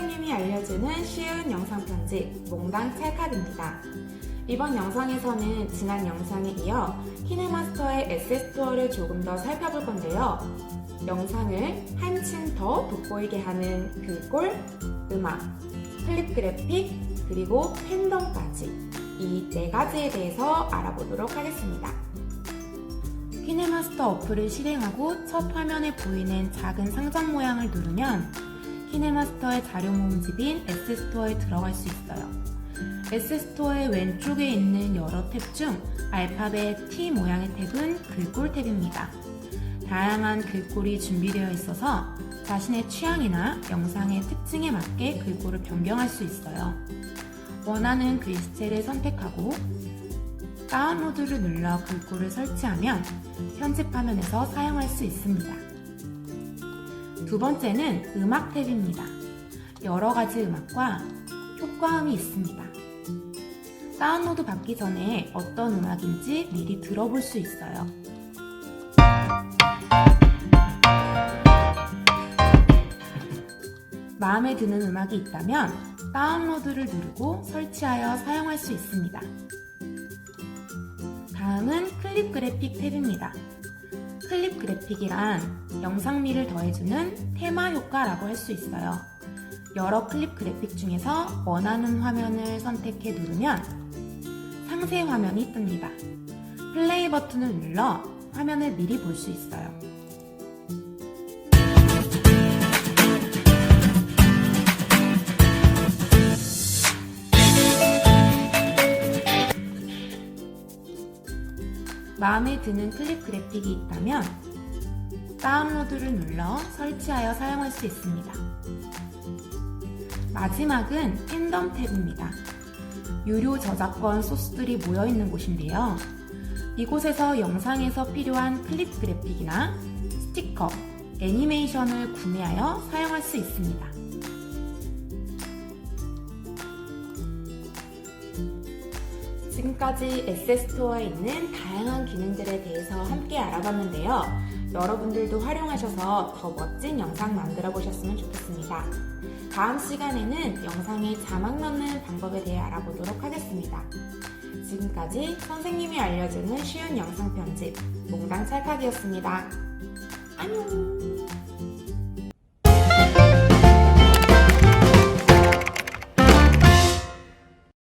알려주는 쉬운 영상 편집 몽당 찰칵입니다. 이번 영상에서는 지난 영상에 이어 키네마스터의 에세스토어를 조금 더 살펴볼 건데요. 영상을 한층 더 돋보이게 하는 글꼴, 음악, 클립 그래픽, 그리고 팬덤까지 이 네 가지에 대해서 알아보도록 하겠습니다. 키네마스터 어플을 실행하고 첫 화면에 보이는 작은 상점 모양을 누르면 키네마스터의 자료 모음집인 S스토어에 들어갈 수 있어요. S스토어의 왼쪽에 있는 여러 탭 중 알파벳 T 모양의 탭은 글꼴 탭입니다. 다양한 글꼴이 준비되어 있어서 자신의 취향이나 영상의 특징에 맞게 글꼴을 변경할 수 있어요. 원하는 글씨체를 선택하고 다운로드를 눌러 글꼴을 설치하면 편집 화면에서 사용할 수 있습니다. 두 번째는 음악 탭입니다. 여러 가지 음악과 효과음이 있습니다. 다운로드 받기 전에 어떤 음악인지 미리 들어볼 수 있어요. 마음에 드는 음악이 있다면 다운로드를 누르고 설치하여 사용할 수 있습니다. 다음은 클립 그래픽 탭입니다. 클립 그래픽이란 영상미를 더해주는 테마 효과라고 할 수 있어요. 여러 클립 그래픽 중에서 원하는 화면을 선택해 누르면 상세 화면이 뜹니다. 플레이 버튼을 눌러 화면을 미리 볼 수 있어요. 마음에 드는 클립 그래픽이 있다면 다운로드를 눌러 설치하여 사용할 수 있습니다. 마지막은 팬덤 탭입니다. 유료 저작권 소스들이 모여 있는 곳인데요. 이곳에서 영상에서 필요한 클립 그래픽이나 스티커, 애니메이션을 구매하여 사용할 수 있습니다. 지금까지 에세스토어에 있는 다양한 기능들에 대해서 함께 알아봤는데요. 여러분들도 활용하셔서 더 멋진 영상 만들어 보셨으면 좋겠습니다. 다음 시간에는 영상에 자막 넣는 방법에 대해 알아보도록 하겠습니다. 지금까지 선생님이 알려주는 쉬운 영상 편집 몽당 찰칵이었습니다. 안녕!